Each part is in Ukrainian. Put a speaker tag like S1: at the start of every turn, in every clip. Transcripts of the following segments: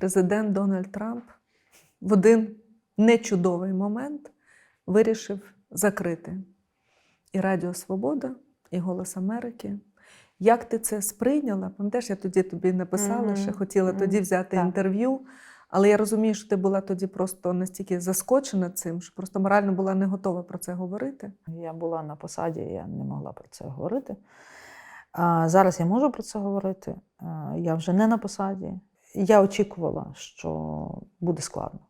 S1: президент Дональд Трамп в один нечудовий момент вирішив закрити і Радіо Свобода, і Голос Америки. Як ти це сприйняла? Пам'ятаєш, я тоді тобі написала,
S2: Мгм.
S1: що хотіла тоді взяти
S2: Так.
S1: інтерв'ю. Але я розумію, що ти була тоді просто настільки заскочена цим, що просто морально була не готова про це говорити.
S2: Я була на посаді, я не могла про це говорити. А зараз я можу про це говорити. А, Я вже не на посаді. Я очікувала, що буде складно.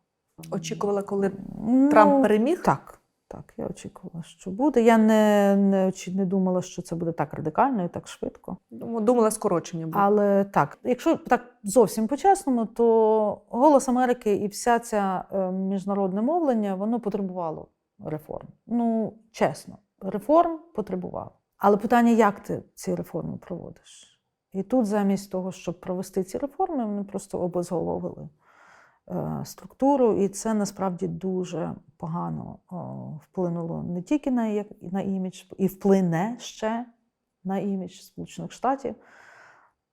S1: Очікувала, коли
S2: Ну,
S1: Трамп переміг?
S2: Так, так, я очікувала, що буде. Я не, не, не думала, що це буде так радикально і так швидко.
S1: Думала, скорочення буде.
S2: Але так, якщо так зовсім по-чесному, то голос Америки і вся ця е, міжнародне мовлення воно потребувало реформ. Ну, чесно, реформ потребувало. Але питання, як ти ці реформи проводиш? І тут, замість того, щоб провести ці реформи, вони просто обезголовили е, структуру, і це насправді дуже погано вплинуло не тільки на, на імідж, і вплине ще на імідж Сполучених Штатів,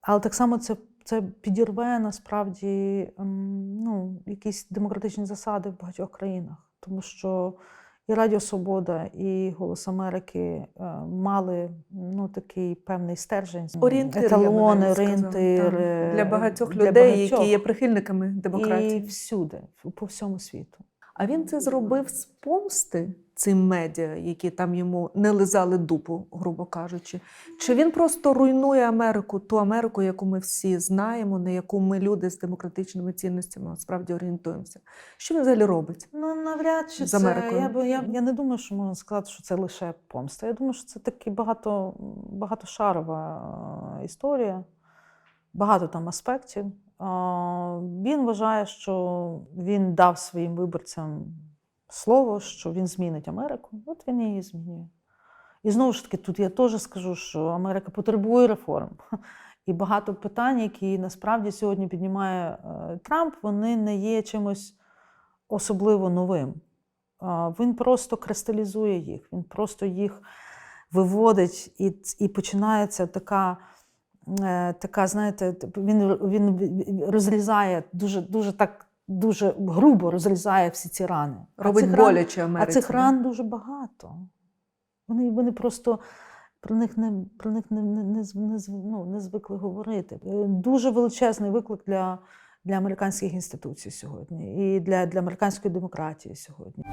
S2: але так само це, це підірве насправді ну, якісь демократичні засади в багатьох країнах. Тому що і Радіо Свобода, і Голос Америки е, мали ну, такий певний стержень,
S1: Орієнтир, я
S2: еталони,
S1: навіть
S2: орієнтир
S1: так.
S2: е,
S1: для багатьох
S2: для
S1: людей,
S2: багатьох.
S1: які є прихильниками демократії.
S2: І всюди, по всьому світу.
S1: А він це зробив з помсти цим медіа, які там йому не лизали дупу, грубо кажучи. Чи він просто руйнує Америку, ту Америку, яку ми всі знаємо, на яку ми люди з демократичними цінностями справді орієнтуємося? Що він взагалі робить?
S2: Ну, навряд чи
S1: З
S2: це. Я, б- я, я не думаю, що можна сказати, що це лише помста. Я думаю, що це таки багато, багатошарова е, історія, багато там аспектів. Він вважає, що він дав своїм виборцям слово, що він змінить Америку. От він її змінює. І знову ж таки, тут я теж скажу, що Америка потребує реформ. І багато питань, які насправді сьогодні піднімає е, Трамп, вони не є чимось особливо новим. Він просто кристалізує їх, він просто їх виводить, і, і починається така, така знаєте, він, він розрізає дуже, дуже так. Дуже грубо розрізає всі ці рани. А
S1: Робить
S2: ран-
S1: боляче
S2: а цих ран дуже багато. Вони, вони просто про них не, про них не, не, не, не, ну, не звикли говорити. Е, Дуже величезний виклик для, для американських інституцій сьогодні і для, для американської демократії сьогодні.